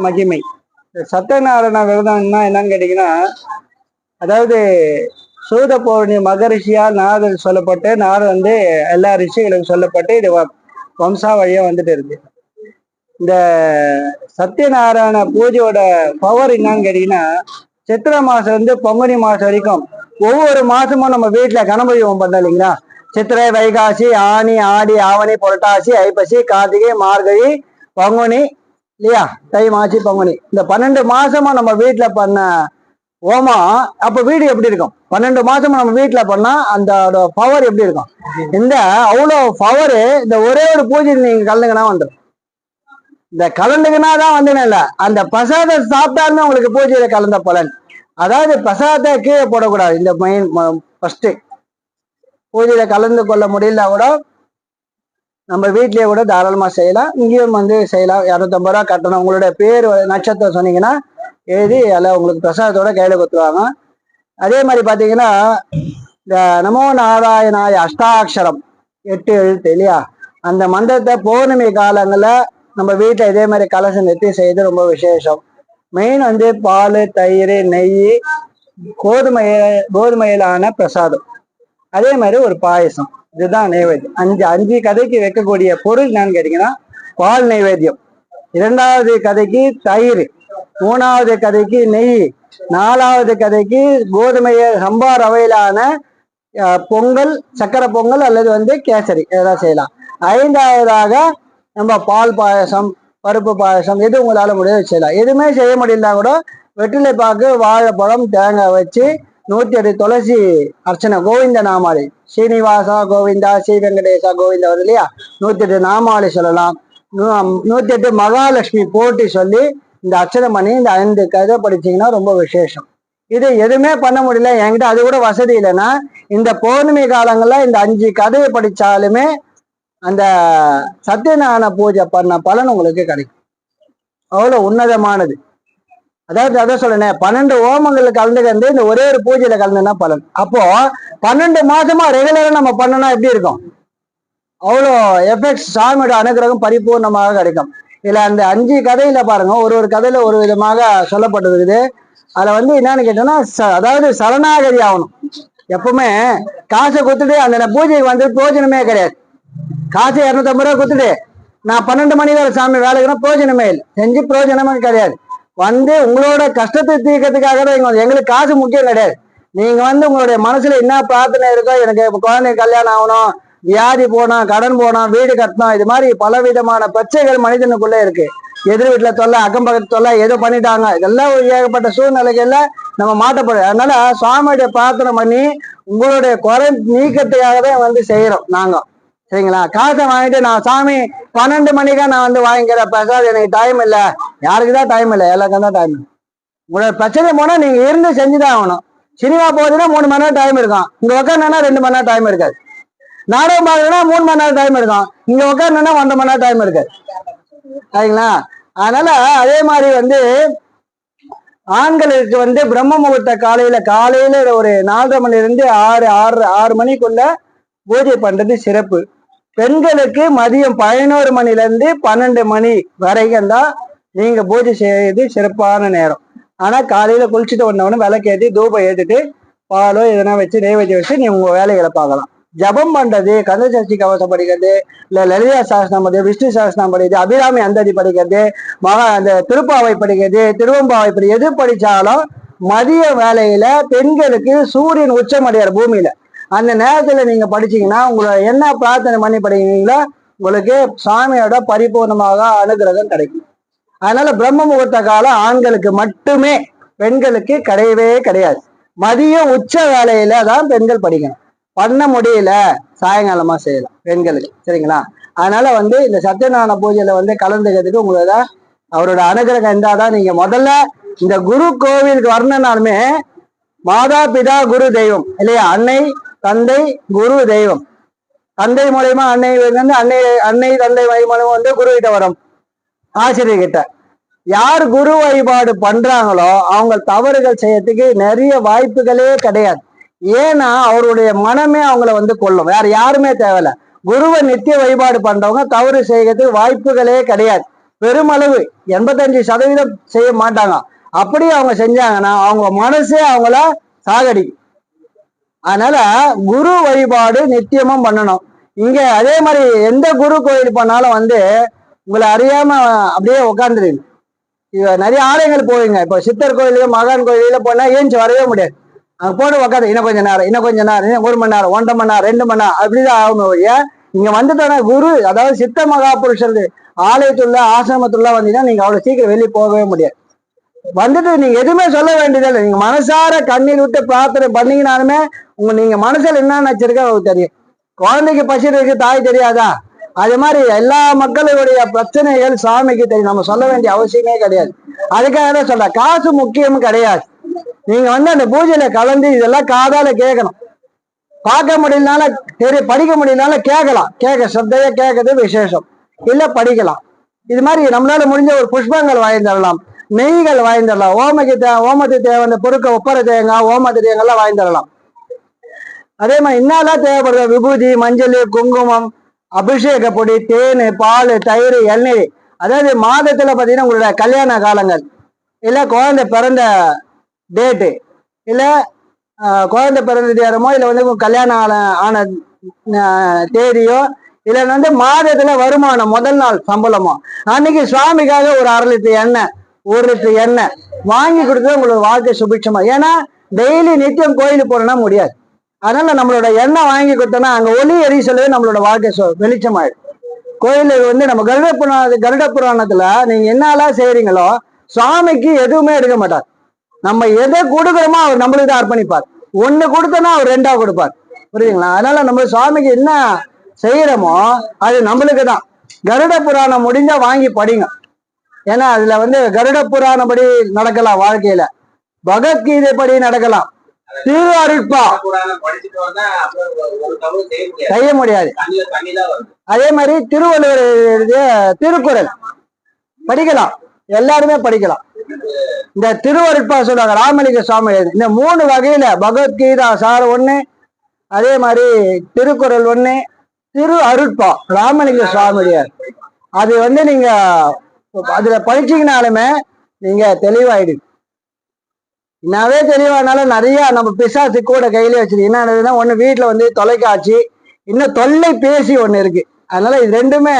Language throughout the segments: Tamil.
மகிமை. இந்த சத்யநாராயண விரதம்னா என்னன்னு கேட்டீங்கன்னா அதாவது சூத பௌர்ணி மகரிஷியால் நாரதர் சொல்லப்பட்டு நாடு வந்து எல்லா ரிஷிகளுக்கும் சொல்லப்பட்டு இது வ- வம்சா வழியா வந்துட்டு இருக்கு. இந்த சத்யநாராயண பூஜையோட பவர் என்னன்னு கேட்டீங்கன்னா சித்திரை மாசம் வந்து பங்குனி மாசம் வரைக்கும் ஒவ்வொரு மாசமும் நம்ம வீட்டுல கணபதி ஹோமம் பண்ணோம் இல்லைங்களா? சித்திரை வைகாசி ஆனி ஆடி ஆவணி புரட்டாசி ஐப்பசி கார்த்திகை மார்கழி பங்குனி இல்லையா? தை மாசி பங்குனி. இந்த பன்னெண்டு மாசமா நம்ம வீட்டுல பண்ண ஓமா அப்ப வீடு எப்படி இருக்கும்? பன்னெண்டு மாசமா நம்ம வீட்டுல பண்ணா அந்த பவர் எப்படி இருக்கும்? இந்த அவ்வளோ பவர் இந்த ஒரே ஒரு பூஜை நீங்க கலந்துங்கன்னா வந்துடும் இந்த கலந்துக்குன்னா தான் வந்து இல்ல அந்த பிரசாதம் சாப்பிட்டாலுமே உங்களுக்கு பூஜையில கலந்த பலன். அதாவது பிரசாதத்தை கீழே போடக்கூடாது இந்த மெயின் ஃபர்ஸ்ட் பூஜையில கலந்து கொள்ள முடியல கூட நம்ம வீட்லயே கூட தாராளமா செய்யலாம். இங்கேயும் வந்து செய்யலாம். இரநூத்தம்பது ரூபா கட்டணும். உங்களுடைய பேர் நட்சத்திரம் சொன்னீங்கன்னா எழுதி அதில் உங்களுக்கு பிரசாதத்தோட கையில கொடுத்துருவாங்க அதே மாதிரி பாத்தீங்கன்னா இந்த நமோ நாராயணாய அஷ்டாட்சரம் எட்டு எழுத்து இல்லையா? அந்த மந்திரத்தை பௌர்ணமி காலங்கள்ல நம்ம வீட்டில் இதே மாதிரி கலசம் நிறுத்தி செய்து ரொம்ப விசேஷம். மெயின் வந்து பால் தயிர் நெய் கோதுமை கோதுமையிலான பிரசாதம். அதே மாதிரி ஒரு பாயசம். இதுதான் நைவேத்தியம். அஞ்சு அஞ்சு கதைக்கு வைக்கக்கூடிய பொருள் என்னன்னு கேட்டீங்கன்னா பால் நைவேத்தியம். இரண்டாவது கதைக்கு தயிர். மூணாவது கதைக்கு நெய். நாலாவது கதைக்கு கோதுமைய சம்பா ரவையிலான பொங்கல் சக்கரை பொங்கல் அல்லது வந்து கேசரி. இதெல்லாம் செய்யலாம். ஐந்தாவதாக நம்ம பால் பாயசம் பருப்பு பாயசம் எது உங்களால் முடியாது செய்யலாம். எதுவுமே செய்ய முடியலனா கூட வெற்றிலை பாக்கு வாழைப்பழம் தேங்காய் வச்சு நூத்தி எட்டு துளசி அர்ச்சனை. கோவிந்த நாமாளி ஸ்ரீனிவாசா கோவிந்தா ஸ்ரீ வெங்கடேசா கோவிந்தா வருது இல்லையா? நூத்தி எட்டு நாமாளி சொல்லலாம். நூத்தி எட்டு மகாலட்சுமி போட்டி சொல்லி இந்த அர்ச்சனை பண்ணி இந்த ஐந்து கதை படிச்சீங்கன்னா ரொம்ப விசேஷம். இது எதுவுமே பண்ண முடியல. என்கிட்ட அது கூட வசதி இல்லைன்னா இந்த பௌர்ணமி காலங்கள்ல இந்த அஞ்சு கதையை படிச்சாலுமே அந்த சத்தியநாராயண பூஜை பண்ண பலன் உங்களுக்கு கிடைக்கும். அவ்வளவு உன்னதமானது. அதாவது அதான் சொல்றேன் பன்னெண்டு ஓமங்கள்ல கலந்து இந்த ஒரே ஒரு பூஜையில கலந்துனா பலன். அப்போ பன்னெண்டு மாசமா ரெகுலரா நம்ம பண்ணனா எப்படி இருக்கும்? அவ்வளோ எஃபெக்ட்ஸ் சாமியோட அனுகிரகம் பரிபூர்ணமாக கிடைக்கும். இதுல அந்த அஞ்சு கதையில பாருங்க ஒரு ஒரு கதையில ஒரு விதமாக சொல்லப்பட்டிருக்குது. அதுல வந்து என்னன்னு கேட்டோம்னா ச- அதாவது சரணாகதி ஆகணும். எப்பவுமே காசை கொடுத்துட்டு அந்த பூஜைக்கு வந்து பிரோஜனமே கிடையாது. காசு இரநூத்தம்பது ரூபா கொடுத்துட்டு நான் பன்னெண்டு மணி வரை சாமி வேலைக்குன்னா பிரோஜனமே இல்லை. செஞ்சு பிரோஜனமே கிடையாது. வந்து உங்களோட கஷ்டத்தை தீர்க்கறதுக்காக தான் இங்க எங்களுக்கு காசு முக்கியம் கிடையாது நீங்க வந்து உங்களுடைய மனசுல என்ன பிரார்த்தனை இருக்கோ எனக்கு குழந்தை கல்யாணம் ஆகணும் வியாதி போனோம் கடன் போனோம் வீடு கட்டணும் இது மாதிரி பல விதமான பிரச்சனைகள் மனிதனுக்குள்ள இருக்கு. எதிர் வீட்டுல தொல்லை அக்கம் பக்கத்து தொல்லை ஏதோ பண்ணிட்டாங்க. இதெல்லாம் ஒரு ஏகப்பட்ட சூழ்நிலைகள்ல நம்ம மாட்டப்படுது அதனால சுவாமியுடைய பிரார்த்தனை பண்ணி உங்களுடைய குறை நீக்கத்துக்காக தான் வந்து செய்யறோம் நாங்க. சரிங்களா? காசை வாங்கிட்டு நான் சாமி பன்னெண்டு மணிக்கா நான் வந்து வாங்கிக்கிறேன் பிரசாத் எனக்கு டைம் இல்லை. யாருக்கு தான் டைம் இல்லை? எல்லாருக்கும் தான் டைம் உங்களோட பிரச்சனை போனா நீங்க இருந்து செஞ்சுதான் ஆகணும். சினிமா போகுதுன்னா மூணு மணி நேரம் டைம் இருக்கும் இங்க உட்காந்துனா ரெண்டு மணி நேரம் டைம் இருக்காது. நாடகம் பார்க்கணும்னா மூணு மணி நேரம் டைம் இருக்கும் இங்க உட்காந்துனா ஒன்றரை மணி நேரம் டைம் இருக்காது. சரிங்களா? அதனால அதே மாதிரி வந்து ஆண்களுக்கு வந்து பிரம்ம முகூர்த்த காலையில காலையில ஒரு நாலரை மணிலிருந்து ஆறு ஆறு ஆறு மணிக்குள்ள பூஜை பண்றது சிறப்பு. பெண்களுக்கு மதியம் பதினோரு மணில இருந்து பன்னெண்டு மணி வரைக்கும் தான் நீங்க பூஜை செய்யறது சிறப்பான நேரம். ஆனா காலையில குளிச்சுட்டு வந்தவொடனே விளக்கேற்றி தூபம் ஏற்றிட்டு பாலோ எதனா வச்சு நெய்வேத்தியம் வச்சு நீ உங்க வேலைகளை பார்க்கலாம். ஜபம் பண்றது கந்தசஷ்டி கவசம் படிக்கிறது இல்ல லலிதா சாஸ்திரம் படிக்கிறது விஷ்ணு சாஸ்திரம் படிக்கிறது அபிராமி அந்ததி படிக்கிறது மகா அந்த திருப்பாவை படிக்கிறது திருவம்பாவை படி எது படிச்சாலும் மதிய வேலையில பெண்களுக்கு சூரியன் உச்சமடையார் பூமியில. அந்த நேரத்தில் நீங்க படிச்சீங்கன்னா உங்களை என்ன பிரார்த்தனை பண்ணி படிக்கிறீங்களோ உங்களுக்கு சாமியோட பரிபூர்ணமாக அனுகிரகம் கிடைக்கும். அதனால பிரம்ம முகூர்த்த காலம் ஆண்களுக்கு மட்டுமே பெண்களுக்கு கிடையவே கிடையாது. மதியம் உச்ச வேலையில தான் பெண்கள் படிக்கணும். பண்ண முடியல சாயங்காலமா செய்யலாம் பெண்களுக்கு. சரிங்களா? அதனால வந்து இந்த சத்தியநாராயண பூஜையில வந்து கலந்துக்கிறதுக்கு உங்களோட அவரோட அனுகிரகம் இருந்தாதான் நீங்க முதல்ல இந்த குரு கோவிலுக்கு வரணும்னாலுமே மாதா பிதா குரு தெய்வம் இல்லையா? அன்னை தந்தை குரு தெய்வம். தந்தை மூலயமா அன்னை வந்து அன்னை அன்னை தந்தை மூலமா வந்து குரு கிட்ட வரும். ஆசிரியர் கிட்ட. யார் குரு வழிபாடு பண்றாங்களோ அவங்க தவறுகள் செய்யறதுக்கு நிறைய வாய்ப்புகளே கிடையாது. ஏன்னா அவருடைய மனமே அவங்கள வந்து கொள்ளும் வேற யாருமே தேவையில்ல. குருவை நித்திய வழிபாடு பண்றவங்க தவறு செய்யறதுக்கு வாய்ப்புகளே கிடையாது. பெருமளவு எண்பத்தஞ்சு சதவீதம் செய்ய மாட்டாங்க. அப்படி அவங்க செஞ்சாங்கன்னா அவங்க மனசே அவங்கள சாகடிக்கும். அதனால குரு வழிபாடு நித்தியமும் பண்ணணும். இங்க அதே மாதிரி எந்த குரு கோயில் பண்ணாலும் வந்து உங்களை அறியாம அப்படியே உட்காந்துருங்க நிறைய ஆலயங்கள் போவீங்க. இப்போ சித்தர் கோயிலுக்கு மகான் கோயிலுக்கு போனா ஏஞ்சி வரவே முடியாது. அங்க போட்டு உட்காந்து இன்னும் கொஞ்ச நேரம் இன்னும் கொஞ்ச நேரம் இன்னும் ஒரு மணி நேரம் ஒன்றரை மணி நேரம் ரெண்டு மணி நேரம் அப்படிதான் ஆகணும் ஒழிய இங்க வந்துட்டோன்னா குரு அதாவது சித்த மகா புருஷர் ஆலயத்துள்ள ஆசிரமத்துள்ள வந்தீங்கன்னா நீங்க அவ்வளவு சீக்கிரம் வெளியே போகவே முடியாது. வந்துட்டு நீங்க எதுவுமே சொல்ல வேண்டியதில்லை. நீங்க மனசார கண்ணீர் விட்டு பிரார்த்தனை பண்ணீங்கனாலுமே உங்க நீங்க மனசுல என்ன நினைச்சிருக்க உங்களுக்கு தெரியும். குழந்தைக்கு பசி இருக்கு தாய் தெரியாதா? அது மாதிரி எல்லா மக்களுடைய பிரச்சனைகள் சாமிக்கு தெரியும். நம்ம சொல்ல வேண்டிய அவசியமே கிடையாது. அதுக்காக தான் சொல்ற காசு முக்கியம் கிடையாது. நீங்க வந்து அந்த பூஜையில கலந்து இதெல்லாம் காதால கேட்கணும். பார்க்க முடியலனால தெரிய படிக்க முடியலனால கேட்கலாம். கேட்க சத்தையா கேட்கறது விசேஷம். இல்ல படிக்கலாம். இது மாதிரி நம்மளால முடிஞ்ச ஒரு புஷ்பங்கள் வாங்கி தரலாம் நெய்கள் வாங்கி தரலாம் ஓமைக்கு தே ஓமத்துக்கு தேவையான பொருட்கள் ஒப்பர தேங்காய் ஓமத்து தேங்காய்லாம் வாங்கி தரலாம் அதே மாதிரி என்னெல்லாம் தேவைப்படுது விபூதி மஞ்சள் குங்குமம் அபிஷேக பொடி தேன் பால் தயிர் எண்ணெய். அதாவது மாதத்துல பார்த்தீங்கன்னா உங்களோட கல்யாண காலங்கள். இல்லை குழந்தை பிறந்த டேட்டு இல்லை குழந்தை பிறந்த நேரமோ இல்லை வந்து கல்யாணம் ஆன ஆன தேதியோ இல்லை வந்து மாதத்துல வருமானம் முதல் நாள் சம்பளமோ. அன்னைக்கு சுவாமிக்காக ஒரு அரை லிட்டர் எண்ணெய் ஒரு லிட்டர் எண்ணெய் வாங்கி கொடுத்தா உங்களோட வாழ்க்கை சுபிட்சமா. ஏன்னா டெய்லி நித்தியம் கோயிலுக்கு போனா முடியாது. அதனால நம்மளோட எண்ணெய் வாங்கி கொடுத்தோம்னா அங்க ஒளி எரி சொல்லவே நம்மளோட வாழ்க்கை சொ- வெளிச்சமாயிடும். கோயிலுக்கு வந்து நம்ம கருட புராண கருட புராணத்துல நீங்க என்னெல்லாம் செய்யறீங்களோ சுவாமிக்கு எதுவுமே எடுக்க மாட்டார். நம்ம எதை கொடுக்குறோமோ அவர் நம்மளுக்கு தான் அர்ப்பணிப்பார். ஒன்று கொடுத்தோன்னா அவர் ரெண்டா கொடுப்பார். புரியுதுங்களா? அதனால நம்ம சுவாமிக்கு என்ன செய்யறோமோ அது நம்மளுக்கு தான். கருட புராணம் முடிஞ்சா வாங்கி படிங்க. ஏன்னா அதுல வந்து கருட புராணப்படி நடக்கலாம் வாழ்க்கையில. பகவத்கீதை படி நடக்கலாம். திரு அருட்பா செய்ய முடியாது. அதே மாதிரி திருவள்ளுவர் எழுதிய திருக்குறள். படிக்கலாம். எல்லாருமே படிக்கலாம். இந்த திருவருட்பா சொல்லுவாங்க ராமலிங்க சுவாமி இந்த மூணு வகையில பகவத்கீதா சார் ஒண்ணு அதே மாதிரி திருக்குறள் ஒண்ணு திரு அருட்பா ராமலிங்க சுவாமியார் அது வந்து நீங்க அதுல படிச்சீங்கனாலுமே நீங்க தெளிவாயிடு என்னவே தெளிவானாலும் நிறைய நம்ம பிசாசு கூட கையிலே வச்சிருக்கு என்ன நடக்குதுன்னா ஒண்ணு வீட்டுல வந்து தொலைக்காட்சி இன்னும் தொல்லை பேசி ஒண்ணு இருக்கு. அதனால இது ரெண்டுமே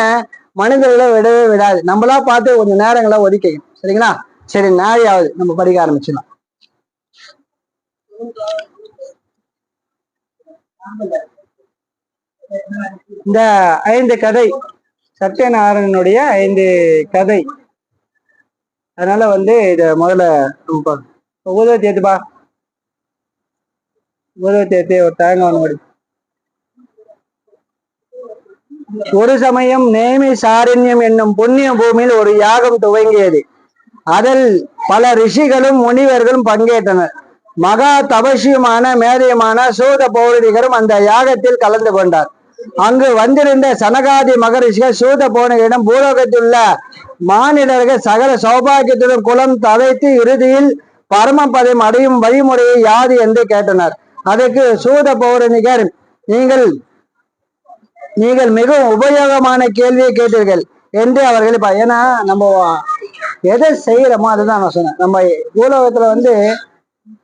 மனிதர்களை விடவே விடாது. நம்மளா பார்த்து கொஞ்சம் நேரங்களை ஒதுக்கிக்கணும். சரிங்களா? சரி நாயாவது நம்ம படிக்க ஆரம்பிச்சிடலாம். இந்த ஐந்து கதை சத்யநாராயணனுடைய ஐந்து கதை. அதனால வந்து இத முதல்ல நம்ம பார்க்கணும். உதவி தேத்து உதவி ஒரு தேங்காய் ஒன்று ஒரு சமயம் நேமி சாரண்யம் என்னும் புண்ணிய பூமியில் ஒரு யாகம் துவங்கியது. அதில் பல ரிஷிகளும் முனிவர்களும் பங்கேற்றனர். மகா தபசியுமான மேதையுமான சூத பௌரடிகரும் அந்த யாகத்தில் கலந்து கொண்டார். அங்கு வந்திருந்த சனகாதி மகரிஷிகள் சூத பூலோகத்தில் பூலோகத்திலுள்ள மானிடர்கள் சகல சௌபாகியத்துடன் குலம் தழைத்து இறுதியில் பரமபதம் அடையும் வழிமுறையை யாது என்று கேட்டனர். அதற்கு சூத பௌரணிகர் நீங்கள் நீங்கள் மிகவும் உபயோகமான கேள்வியை கேட்டீர்கள் என்று அவர்கள் ஏன்னா நம்ம எதை செய்யறோமோ அதுதான் நான் சொன்னேன். நம்ம பூலோகத்துல வந்து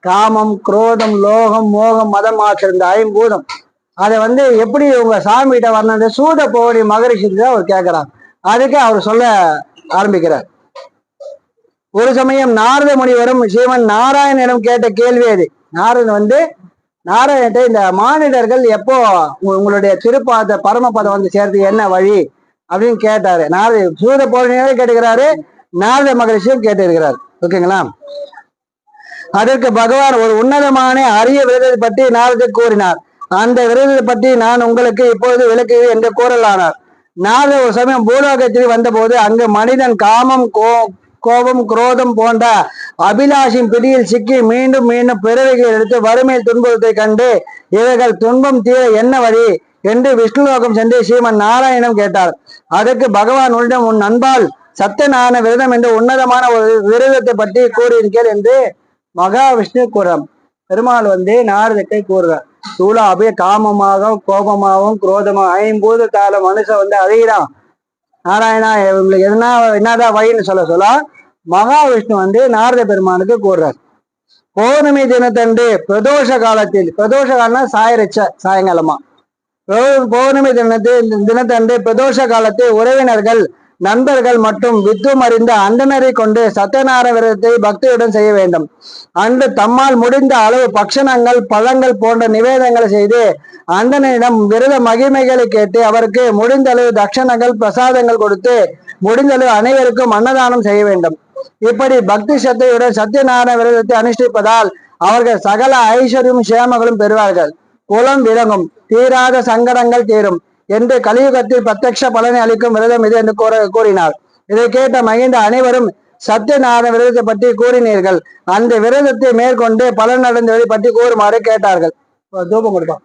காமம் குரோதம் லோகம் மோகம் மதம் ஆற்றிருந்த ஐம்பூதம் அதை வந்து எப்படி உங்க சாமி கிட்ட வரணும் சூத பௌரி மகரிஷி தான் அவர் கேட்கிறார். அதுக்கு அவர் சொல்ல ஆரம்பிக்கிறார். ஒரு சமயம் நாரத முனிவரும் சிவன் நாராயணனிடம் கேட்ட கேள்வி அது. நாரதன் வந்து நாராயணத்தை இந்த மானிடர்கள் எப்போ உங்களுடைய திருப்பாத பரமபதம் வந்து சேர்த்து என்ன வழி? அப்படின்னு கேட்டாரு. நாரத சூத பௌர்ணியாவே கேட்டுக்கிறாரு. நாரத மகரிஷியும் கேட்டிருக்கிறார் ஓகேங்களா? அதற்கு பகவான் ஒரு உன்னதமான அரிய விரதத்தை பற்றி நாரதர் கூறினார். அந்த விரதத்தை பற்றி நான் உங்களுக்கு இப்பொழுது விளக்குகிறேன் என்று கூறலானார். நாரத ஒரு சமயம் பூலோகத்தில் வந்தபோது அங்கு மனிதன் காமம் கோ கோபம் குரோதம் போன்ற அபிலாஷின் பிடியில் சிக்கி மீண்டும் மீண்டும் பிறவைகள் எடுத்து வறுமை துன்பத்தை கண்டு இவர்கள் துன்பம் தீர என்ன வழி என்று விஷ்ணுலோகம் சென்று ஸ்ரீமன் நாராயணம் கேட்டார். அதற்கு பகவான் உன்னிடம் உன் அன்பால் சத்தனான விரதம் என்று உன்னதமான ஒரு விரதத்தை பற்றி கூறியிருக்கேன் என்று மகாவிஷ்ணு கூறம் பெருமாள் வந்து நாரதத்தை கூறுறார் சூழா அப்படியே காமமாகவும் கோபமாகவும் ஐம்போது ஐம்பூதத்தால மனுஷன் வந்து அழிகிறான். நாராயணா இவங்களுக்கு எதுனா என்னதான் வழின்னு சொல்ல சொல்ல மகாவிஷ்ணு வந்து நாரத பெருமானுக்கு கூறுறார். பௌர்ணமி தினத்தன்று பிரதோஷ காலத்தில் பிரதோஷ காலம்னா சாயரிச்ச சாயங்காலமா. பௌர்ணமி தினத்து தினத்தன்று பிரதோஷ காலத்தில் உறவினர்கள் நண்பர்கள் மற்றும் வித்தும் அறிந்த அண்டனரை கொண்டு சத்தியநாராயண விரதத்தை பக்தியுடன் செய்ய வேண்டும். அன்று தம்மால் முடிந்த அளவு பக்ஷணங்கள் பழங்கள் போன்ற நிவேதங்களை செய்து அந்தனிடம் விரத மகிமைகளை கேட்டு அவருக்கு முடிந்த அளவு தட்சணங்கள் பிரசாதங்கள் கொடுத்து முடிந்த அளவு அனைவருக்கும் அன்னதானம் செய்ய வேண்டும். இப்படி பக்தி சத்தையுடன் சத்யநாராயண விரதத்தை அனுஷ்டிப்பதால் அவர்கள் சகல ஐஸ்வர்யம் சேமங்களும் பெறுவார்கள். குலம் விளங்கும் தீராத சங்கடங்கள் தீரும். என்று கலியுகத்தில் பிரத்யக்ஷ பலனை அளிக்கும் விரதம் இது என்று கூற கூறினார். இதை கேட்ட மகிந்த அனைவரும் சத்யநாராயண விரதத்தை பற்றி கூறினீர்கள். அந்த விரதத்தை மேற்கொண்டு பலன் அடைந்ததை பற்றி கூறுமாறு கேட்டார்கள். தூபம் கொடுப்பான்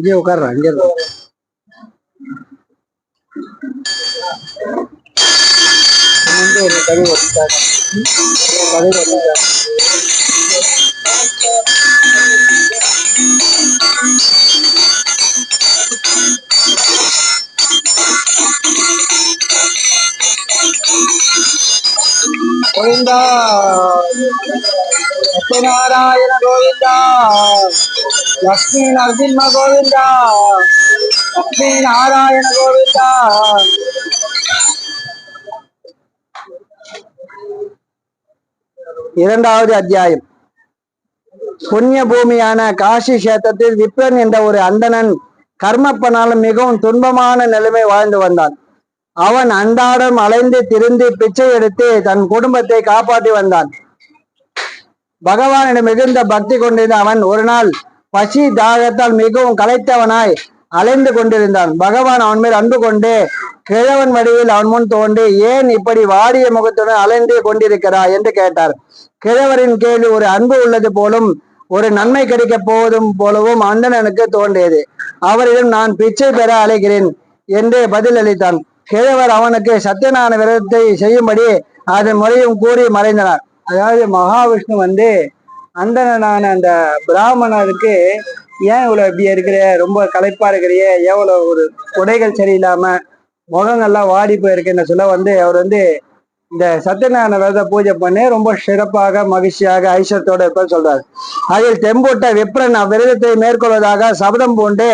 இங்க இரு. வந்து ஒரு கதை ஒட்டிட்டாங்க. ஒரு கதை ஒட்டிட்டாங்க. கோவிந்தா சத்யநாராயண கோவிந்தா லக்ஷ்மி நரசிம்ம கோவிந்தா லக்ஷ்மி நாராயண கோவிந்தா. இரண்டாவது அத்தியாயம். புண்ணிய பூமியான காசி கஷேத்திரத்தில் விப்ரன் என்ற ஒரு அந்தணன் கர்மப்பனாலும் மிகவும் துன்பமான நிலைமை வாழ்ந்து வந்தான். அவன் அன்றாடம் அலைந்து திரிந்து பிச்சை எடுத்து தன் குடும்பத்தை காப்பாற்றி வந்தான். பகவானிடம் மிகுந்த பக்தி கொண்டிருந்த அவன் ஒரு நாள் பசி தாகத்தால் மிகவும் களைத்தவனாய் அலைந்து கொண்டிருந்தான். பகவான் அவன் மேல் அன்பு கொண்டு கிழவன் வடிவில் அவன் முன் தோன்றி ஏன் இப்படி வாடிய முகத்துடன் அலைந்து கொண்டிருக்கிறாய்? என்று கேட்டார். கிழவரின் கேள்வி ஒரு அன்பு உள்ளது போலும் ஒரு நன்மை கிடைக்கப் போவதும் போலவும் அந்தணனுக்கு தோன்றியது. அவரிடம் நான் பிச்சை பெற அழைக்கிறேன் என்று பதிலளித்தான். கிழவர் அவனுக்கு சத்தியநாராயண விரதத்தை செய்யும்படி அதன் முறையும் கூறி மறைந்தனர். அதாவது மகாவிஷ்ணு வந்து அந்தணனான அந்த பிராமணருக்கு ஏன் இவ்வளவு இப்படி இருக்கிற ரொம்ப களைப்பா இருக்கிறிய எவ்வளவு ஒரு உடைகள் சரியில்லாம முகங்கள்லாம் வாடி போயிருக்குன்னு சொல்ல வந்து அவர் வந்து இந்த சத்யநாராயண விரத பூஜை பண்ணி ரொம்ப சிறப்பாக மகிழ்ச்சியாக ஐஸ்வரத்தோட இருப்பேன்னு சொல்றாரு. அதில் தெம்பூட்ட விப்ரன் அவ்விரதத்தை மேற்கொள்வதாக சபதம் பூண்டு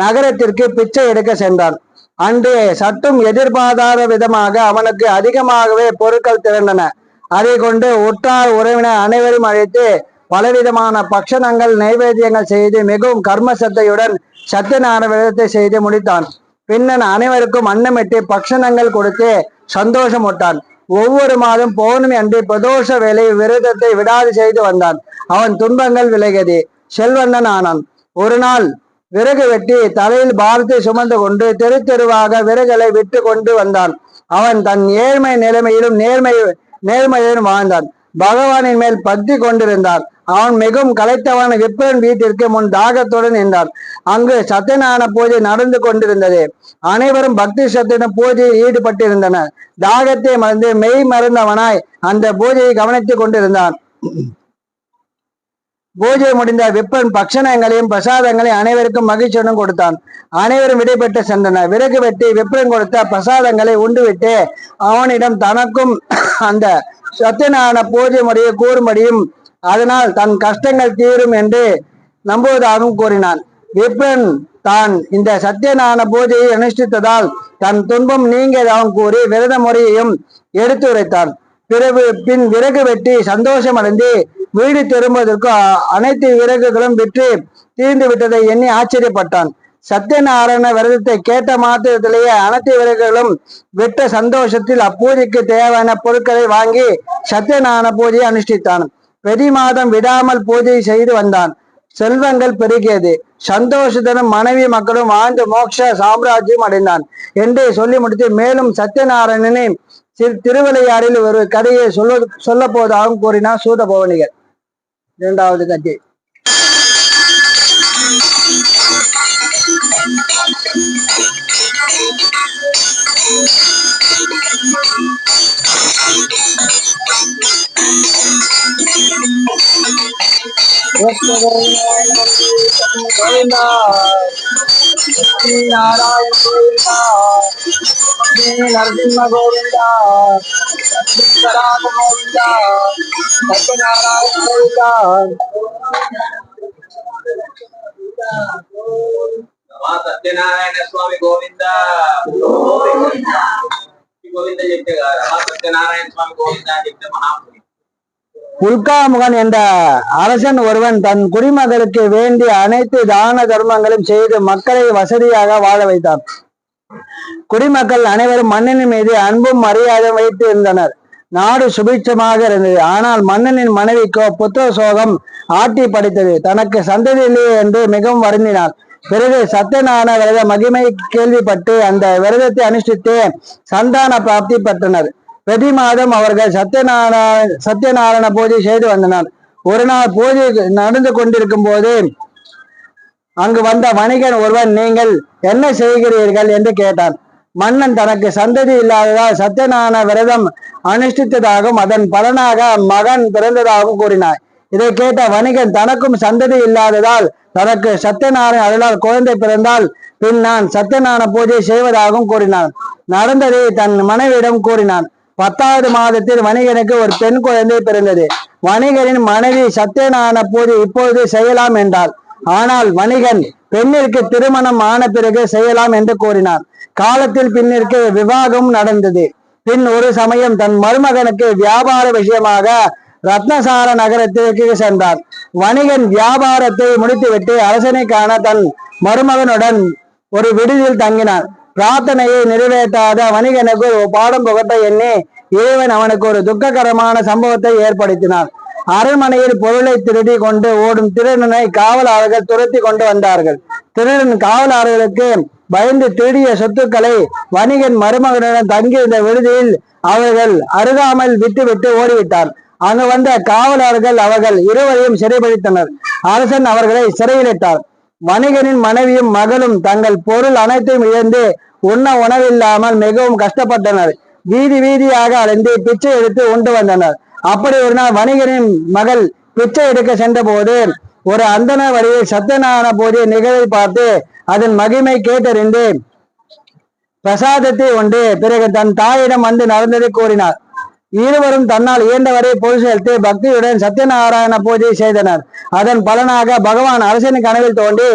நகரத்திற்கு பிச்சை எடுக்க சென்றான். அன்று சற்றும் எதிர்பாராத விதமாக அவனுக்கு அதிகமாகவே பொருட்கள் திரண்டன அதை கொண்டு உற்றார் உறவினர் அனைவரும் அழைத்து பலவிதமான பக்ஷணங்கள் நைவேத்தியங்கள் செய்து மிகவும் கர்ம சத்தையுடன் சத்யநாராயண விரதத்தை செய்து முடித்தான். பின்னன் அனைவருக்கும் அன்னமிட்டு பக்ஷணங்கள் கொடுத்து சந்தோஷமுட்டான் ஒவ்வொரு மாதம் பௌர்ணமி அன்று பிரதோஷ வேலை விரதத்தை விடாது செய்து வந்தான். அவன் துன்பங்கள் விலகியது. செல்வந்தன் ஆனான். ஒரு நாள் விறகு வெட்டி தலையில் பாரத்தை சுமந்து கொண்டு தெரு தெருவாக விறகுகளை விட்டு கொண்டு வந்தான். அவன் தன் ஏழ்மை நிலைமையிலும் நேர்மை நேர்மையுடன் வாழ்ந்தான் பகவானின் மேல் பக்தி கொண்டிருந்தான் அவன் மிகவும் கலைத்தவன விப்ரன் வீட்டிற்கு முன் தாகத்துடன் நின்றார் அங்கு சத்தியநாராயண பூஜை நடந்து கொண்டிருந்தது. அனைவரும் பக்தி சத்தின பூஜையில் ஈடுபட்டிருந்தனர். தாகத்தை மறந்து மெய் மறந்தவனாய் அந்த பூஜையை கவனித்துக் கொண்டிருந்தான். பூஜை முடிந்த விப்பன் பக்ஷணங்களையும் பிரசாதங்களையும் அனைவருக்கும் மகிழ்ச்சியுடன் கொடுத்தான். அனைவரும் விடைபெற்று சென்றனர். விறகு வெட்டி விப்ரன் கொடுத்த பிரசாதங்களை உண்டுவிட்டு அவனிடம் தனக்கும் அந்த சத்தியநாராயண பூஜை முறையை கூறும்படியும் அதனால் தன் கஷ்டங்கள் தீரும் என்று நம்புவதாகவும் கூறினான். விப்ரன் தான் இந்த சத்தியநாராயண பூஜையை அனுஷ்டித்ததால் தன் துன்பம் நீங்கியதாகவும் கூறி விரத முறையையும் எடுத்துரைத்தான் பிறகு பின் விறகு வெட்டி சந்தோஷமடைந்து வீடு திரும்புவதற்கு அனைத்து விறகுகளும் விற்று தீர்ந்து விட்டதை எண்ணி ஆச்சரியப்பட்டான். சத்யநாராயண விரதத்தை கேட்ட மாத்திரத்திலேயே அனைத்து வீரர்களும் விட்ட சந்தோஷத்தில் அப்பூஜைக்கு தேவையான பொருட்களை வாங்கி சத்யநாராயண பூஜையை அனுஷ்டித்தான். பெரி மாதம் விடாமல் பூஜை செய்து வந்தான். செல்வங்கள் பெருகியது. சந்தோஷத்துடன் மனைவி மக்களும் வாழ்ந்து மோட்ச சாம்ராஜ்யம் அடைந்தான் என்று சொல்லி முடித்து மேலும் சத்யநாராயணனை சிறு திருவிளையாடில் ஒரு கதையை சொல்ல சொல்ல போவதாகவும் கூறினார் சூதபவனிகர் இரண்டாவது கதை. கோவிந்தா நாராயண கோவிந்தா நரசிம்ம கோவிந்தா சத்யநாராயண கோவிந்தா சத்யநாராயண கோவிந்தா మా సత్యనారాయణ స్వామి గోవింద గోవింద చెప్తే కాదు మా సత్యనారాయణ స్వామి గోవింద అని చెప్తే మహాపురి புல்காமுகன் என்ற அரசன் ஒருவன் தன் குடிமகளுக்கு வேண்டிய அனைத்து தான தர்மங்களும் செய்து மக்களை வசதியாக வாழ வைத்தான் குடிமக்கள் அனைவரும் மன்னனின் மீது அன்பும் மரியாதையும் வைத்து இருந்தனர் நாடு சுபிட்சமாக இருந்தது ஆனால் மன்னனின் மனைவிக்கோ புத்திர சோகம் ஆட்டி படைத்தது தனக்கு சந்ததி இல்லையே என்று மிகவும் வருந்தினார் பிறகு சத்தியநாராயண விரத மகிமை கேள்விப்பட்டு அந்த விரதத்தை அனுஷ்டித்து சந்தான பிராப்தி பெற்றனர். பிரதி மாதம் அவர்கள் சத்தியநாராயண சத்யநாராயண பூஜை செய்து வந்தனர். ஒரு நாள் பூஜை நடந்து கொண்டிருக்கும் போது அங்கு வந்த வணிகன் ஒருவன் நீங்கள் என்ன செய்கிறீர்கள்? என்று கேட்டான். மன்னன் தனக்கு சந்ததி இல்லாததால் சத்தியநாராயண விரதம் அனுஷ்டித்ததாகவும் அதன் பலனாக மகன் பிறந்ததாகவும் கூறினார் இதை கேட்ட வணிகன் தனக்கும் சந்ததி இல்லாததால் தனக்கு சத்யநாராயண அருளால் குழந்தை பிறந்தால் பின் நான் சத்தியநாராயண பூஜை செய்வதாகவும் கூறினான். நடந்ததை தன் மனைவியிடம் கூறினான். பத்தாவது மாதத்தில் வணிகனுக்கு ஒரு பெண் குழந்தை பிறந்தது. வணிகரின் மனைவி சத்தியநாராயண பூஜை இப்பொழுது செய்யலாம் என்றாள். ஆனால் வணிகன் பெண்ணிற்கு திருமணம் ஆன பிறகு செய்யலாம் என்று கூறினார் காலத்தில் பின்னிற்கு விவாகம் நடந்தது. பின் ஒரு சமயம் தன் மருமகனுக்கு வியாபார விஷயமாக ரத்னசார நகரத்திற்கு சென்றார். வணிகன் வியாபாரத்தை முடித்துவிட்டு அரசனை காண தன் மருமகனுடன் ஒரு விடுதியில் தங்கினார். பிரார்த்தனையை நிறைவேற்றாத வணிகனுக்கு பாடம் புகட்ட எண்ணி இறைவன் அவனுக்கு ஒரு துக்ககரமான சம்பவத்தை ஏற்படுத்தினார். அரண்மனையில் பொருளை திருடி கொண்டு ஓடும் திருடனை காவலாளர்கள் துரத்தி கொண்டு வந்தார்கள். திருடன் காவலாளர்களுக்கு பயந்து திருடிய சொத்துக்களை வணிகன் மருமகனுடன் தங்கியிருந்த விடுதியில் அவர்கள் அருகாமல் விட்டுவிட்டு ஓடிவிட்டார். அங்கு வந்த காவலர்கள் அவர்கள் இருவரையும் சிறைபிடித்தனர். அரசன் அவர்களை சிறையிலிட்டார். வணிகனின் மனைவியும் மகளும் தங்கள் பொருள் அனைத்தையும் இழந்து உண்ண உணவில்லாமல் மிகவும் கஷ்டப்பட்டனர். வீதி வீதியாக அலைந்து பிச்சை எடுத்து உண்டு வந்தனர். அப்படி ஒரு நாள் வணிகனின் மகள் பிச்சை எடுக்க சென்றபோது ஒரு அந்தன வழியில் சத்தனான போதிய நிகழ்வை பார்த்து அதன் மகிமை கேட்டறிந்து பிரசாதத்தை உண்டு. பிறகு தன் தாயிடம் வந்து நடந்ததை கூறினார். இருவரும் தன்னால் இயன்றவரை பொருள் சேர்த்து பக்தியுடன் சத்யநாராயண பூஜை செய்தனர். அதன் பலனாக பகவான் அரசனின் கனவில் தோண்டி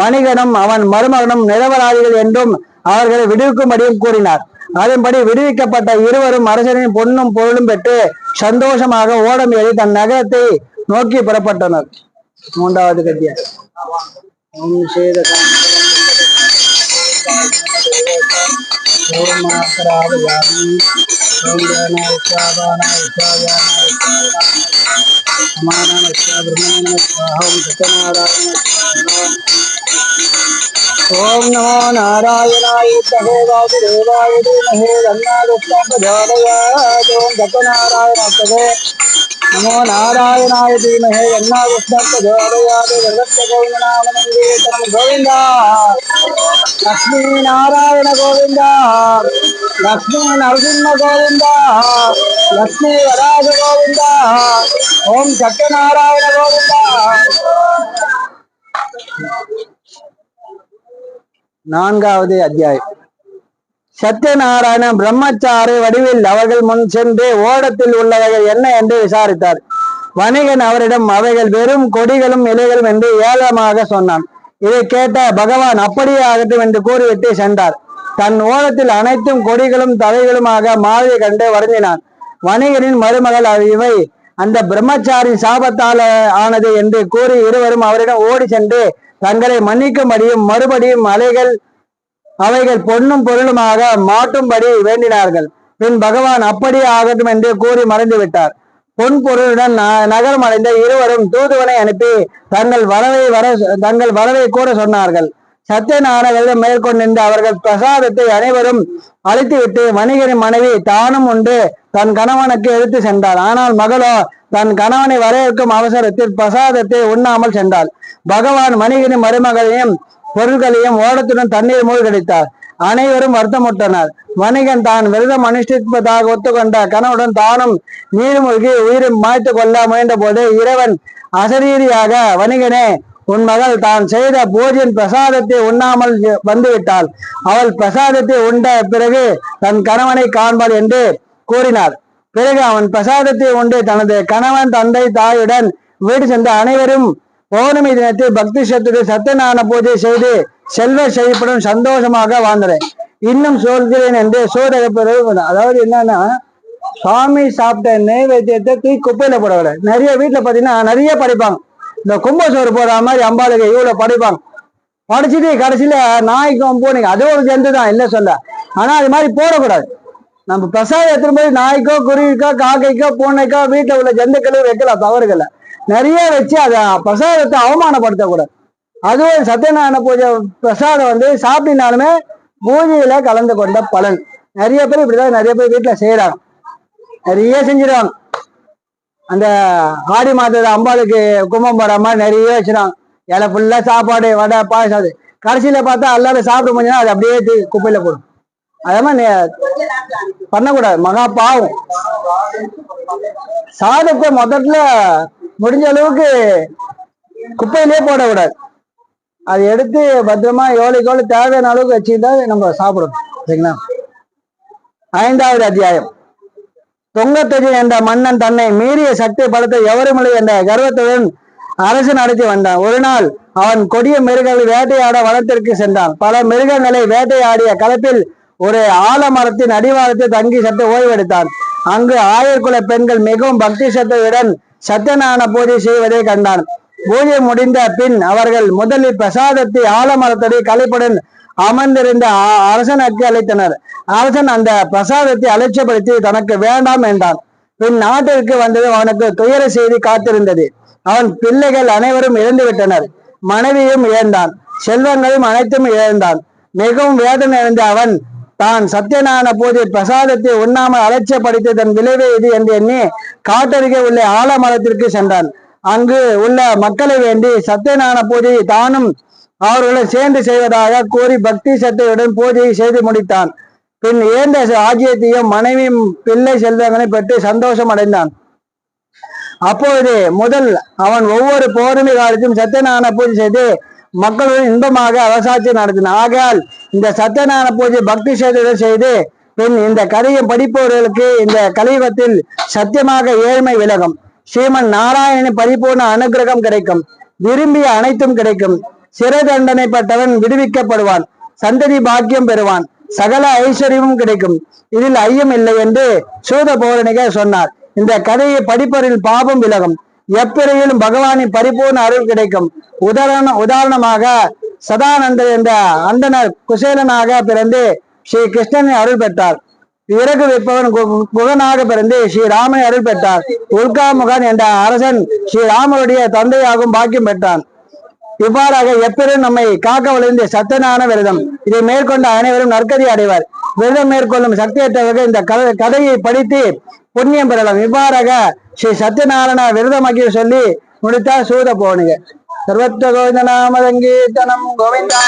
வணிகனும் அவன் மருமகனும் நிரபராதிகள் என்றும் அவர்களை விடுவிக்கும்படியும் கூறினார். அதன்படி விடுவிக்கப்பட்ட இருவரும் அரசனின் பொன்னும் பொருளும் பெற்று சந்தோஷமாக ஓடம் ஏறி தன் நகரத்தை நோக்கி புறப்பட்டனர். மூன்றாவது கட்டிய ஓம் சேத ఓం మాత్రాలయామి ఓం జనాయ స్వాహానాయ స్వాహానాయ సమానాన బ్రహ్మణ స్వాహం నమో నారాయణాయ సహేవాసుదేవాయ ధీమహే రన్నాగస్తాపజాలయాత్ ఓం సత్యనారాయణ సదే சத்யநாராயண தகே நமோ நாராயணாய தீமஹே தன்னாதுஷ்டப்ரச்சோதயாத் ஜகத்த கோவிந்தநாமநந்தீர்த்தனம் கோவிந்தா லக்ஷ்மீ நாராயண கோவிந்தா லக்ஷ்மீ நரசிம்ம கோவிந்தா லக்ஷ்மி வராஜ கோவிந்தா ஓம் சத்யநாராயண கோவிந்தா நான்காவது அத்தியாயம் சத்யநாராயண பிரம்மச்சாரி வடிவில் அவர்கள் முன் சென்று ஓடத்தில் உள்ளவைகள் என்ன என்று விசாரித்தார். வணிகன் அவரிடம் அவைகள் வெறும் கொடிகளும் இலைகளும் என்று ஏளனமாக சொன்னான். இதை கேட்ட பகவான் அப்படியே ஆகட்டும் என்று கூறிவிட்டு சென்றார். தன் ஓடத்தில் அனைத்தும் கொடிகளும் தலைகளுமாக மாறி கண்டு வருந்தினான். வணிகனின் மருமகள் அது இவை அந்த பிரம்மச்சாரி சாபத்தால ஆனது என்று கூறி இருவரும் அவரிடம் ஓடி சென்று தங்களை மன்னிக்கும்படியும் மறுபடியும் அலைகள் அவைகள் பொன்னும் பொருளுமாக மாட்டும்படி வேண்டினார்கள். பின் பகவான் அப்படியே ஆகட்டும் என்று கூறி மறைந்து விட்டார். பொன் பொருளுடன் ந- நகரம் அடைந்த இருவரும் தூதுவனை அனுப்பி தங்கள் வரவை வர தங்கள் வரவை கூட சொன்னார்கள். சத்தியநாராயணர்களிடம் மேற்கொண்டிருந்த அவர்கள் பிரசாதத்தை அனைவரும் அழித்துவிட்டு வணிகரின் மனைவி தானும் உண்டு தன் கணவனுக்கு எடுத்து சென்றாள். ஆனால் மகளோ தன் கணவனை வரவேற்கும் அவசரத்தில் பிரசாதத்தை உண்ணாமல் சென்றாள். பகவான் வணிகரின் மருமகளையும் பொருட்களையும் ஓடத்துடன் தண்ணீர் மூழ்கடித்தார். அனைவரும் வருத்தமுட்டனர் வணிகன் தான் விரதம் அனுஷ்டிப்பதாக ஒத்துக்கொண்ட கணவுடன் தானும் நீர்மூழ்கி உயிரை மாய்த்து கொள்ள முயன்ற போது இறைவன் அசரீரியாக வணிகனே உன் மகள் தான் செய்த பூஜையின் பிரசாதத்தை உண்ணாமல் வந்துவிட்டாள். அவள் பிரசாதத்தை உண்ட பிறகு தன் கணவனை காண்பாள் என்று கூறினார். பிறகு அவன் பிரசாதத்தை உண்டு தனது கணவன் தந்தை தாயுடன் வீடு சென்ற அனைவரும் பௌர்ணமி தினத்தில் பக்தி சத்துடைய சத்தியநாராயண பூஜை செய்து செல்வ செழிப்புடன் சந்தோஷமாக வாழ்ந்தனர் இன்னும் சொல்கிறேன் என்று சூதக அதாவது என்னன்னா சுவாமி சாப்பிட்ட நெய்வேத்தியத்தை தூக்கி குப்பையில போடக்கூடாது நிறைய வீட்டுல பாத்தீங்கன்னா நிறைய படைப்பாங்க. இந்த கும்பசோறு போடுற மாதிரி அம்பாளுக்கு இவ்வளவு படிப்பாங்க. படிச்சுட்டு கடைசியில நாய்க்கும் பூனைக்கு அது ஒரு ஜந்து தான் இல்லை சொல்ல. ஆனா அது மாதிரி போடக்கூடாது. நம்ம பிரசாதம் எடுத்துட்டு போய் நாய்க்கோ குருவிக்கோ காக்கைக்கோ பூனைக்கோ வீட்டுல உள்ள ஜந்துக்களும் வைக்கலாம் தவறுகளை நிறைய வச்சு அதை பிரசாதத்தை அவமானப்படுத்தக்கூடாது அதுவும் சத்யநாராயண பூஜை பிரசாதம் வந்து சாப்பிட்டினாலுமே பூஜையில கலந்து கொண்ட பலன். நிறைய பேர் இப்படிதான் நிறைய பேர் வீட்டுல செய்யறாங்க நிறைய செஞ்சிருவாங்க. அந்த ஆடி மாதத்துல அம்பாளுக்கு கும்பம் போடுற மாதிரி நிறைய வச்சிருவாங்க. இலை ஃபுல்லா சாப்பாடு வடை பாயசம் அது. கடைசியில பார்த்தா எல்லாரும் சாப்பிட முடிஞ்சா அது அப்படியே தூக்கி குப்பையில போடும். அதே மாதிரி பண்ணக்கூடாது. மகா பாவம். சாதத்தை முதல்ல முடிஞ்ச அளவுக்கு குப்பையிலேயே போடக்கூடாது. அதை எடுத்து பத்திரமா எவ்வளோக்கு எவ்வளோ தேவையான அளவுக்கு வச்சுக்கிட்டா நம்ம சாப்பிடணும். சரிங்களா? ஐந்தாவது அத்தியாயம். தொங்கத்தொஜி என்ற மன்னன் தன்னை மீறிய சக்தி பலத்தை எவருமில்லை என்ற கர்வத்துடன் அரசு நடத்தி வந்தான். ஒரு நாள் அவன் கொடிய மிருகங்களை வேட்டையாட வனத்திற்கு சென்றான். பல மிருகங்களை வேட்டையாடிய களத்தில் ஒரு ஆலமரத்தின் அடிவாரத்தில் தங்கி சற்று ஓய்வெடுத்தான். அங்கு ஆயர்குல பெண்கள் மிகவும் பக்தி சத்தையுடன் சத்யநாராயண பூஜை செய்வதை கண்டான். பூஜை முடிந்த பின் அவர்கள் முதலில் பிரசாதத்தை ஆலமரத்தடி கலைப்புடன் அமர்ந்திருந்த அரசனுக்கு அளித்தனர். அரசன் அந்த பிரசாதத்தை அலட்சியப்படுத்தி தனக்கு வேண்டாம் என்றான். பின் நாட்டிற்கு வந்தது அவனுக்கு துயர செய்தி காத்திருந்தது. அவன் பிள்ளைகள் அனைவரும் இழந்து விட்டனர் மனைவியும் இழந்தான். செல்வங்களும் அனைத்தும் இழந்தான். மிகவும் வேதனை அவன் தான் சத்யநாராயண பூஜை பிரசாதத்தை உண்ணாமல் அலட்சியப்படுத்தியதன் விளைவே இது என்று எண்ணி காட்டருகே உள்ள ஆலமரத்திற்கு சென்றான். அங்கு உள்ள மக்களை வேண்டி சத்யநாராயண பூஜையை தானும் அவர்களுடன் சேர்ந்து செய்வதாக கூறி பக்தி சத்தையுடன் பூஜையை செய்து முடித்தான். பின் ஏந்த ஆஜியத்தையும் மனைவியும் பிள்ளை செல்வங்களை பெற்று சந்தோஷம் அடைந்தான் அப்பொழுது முதல் அவன் ஒவ்வொரு பௌர்ணமி காலத்தையும் சத்தியநாராயண பூஜை செய்து மக்களுடன் இன்பமாக அவசாட்சி நடத்தினான் ஆகையால் இந்த சத்தியநாராயண பூஜை பக்தி சேதுடன் செய்து பின் இந்த கதையை படிப்பவர்களுக்கு இந்த கலியுகத்தில் சத்தியமாக ஏழ்மை விலகும். ஸ்ரீமன் நாராயணனின் பரிபூர்ண அனுகிரகம் கிடைக்கும். விரும்பிய அனைத்தும் கிடைக்கும். சிறை தண்டனைப்பட்டவன் விடுவிக்கப்படுவான். சந்ததி பாக்கியம் பெறுவான். சகல ஐஸ்வர்யமும் கிடைக்கும். இதில் ஐயம் இல்லை என்று சூத பௌரணிகர் சொன்னார். இந்த கதையை படிப்பவரில் பாபம் விலகும். எப்பிரிவிலும் பகவானின் பரிபூர்ண அருள் கிடைக்கும். உதாரண உதாரணமாக சதானந்தர் என்ற அந்தனர் குசேலனாக பிறந்து ஸ்ரீ கிருஷ்ணனை அருள் பெற்றார். இறகு விற்பவன் குகனாக பிறந்து ஸ்ரீராமனை அருள் பெற்றார். உல்காமுகன் என்ற அரசன் ஸ்ரீராமருடைய தந்தையாகும் பாக்கியம் பெற்றான். இவ்வாறாக எப்பெரும் நம்மை காக்க வளைந்த சத்தனான விரதம். இதை மேற்கொண்ட அனைவரும் நற்கதி அடைவார். விரதம் மேற்கொள்ளும் சக்தியற்றவர்கள் இந்த கதை- கதையை படித்து புண்ணியம் பெறலாம் இவ்வாறாக ஸ்ரீ சத்யநாராயண விரதமாக்கி சொல்லி முடித்தா சூத போனுங்க சர்வத்த கோவிந்த நாமதங்கீர்த்தனம் கோவிந்தா.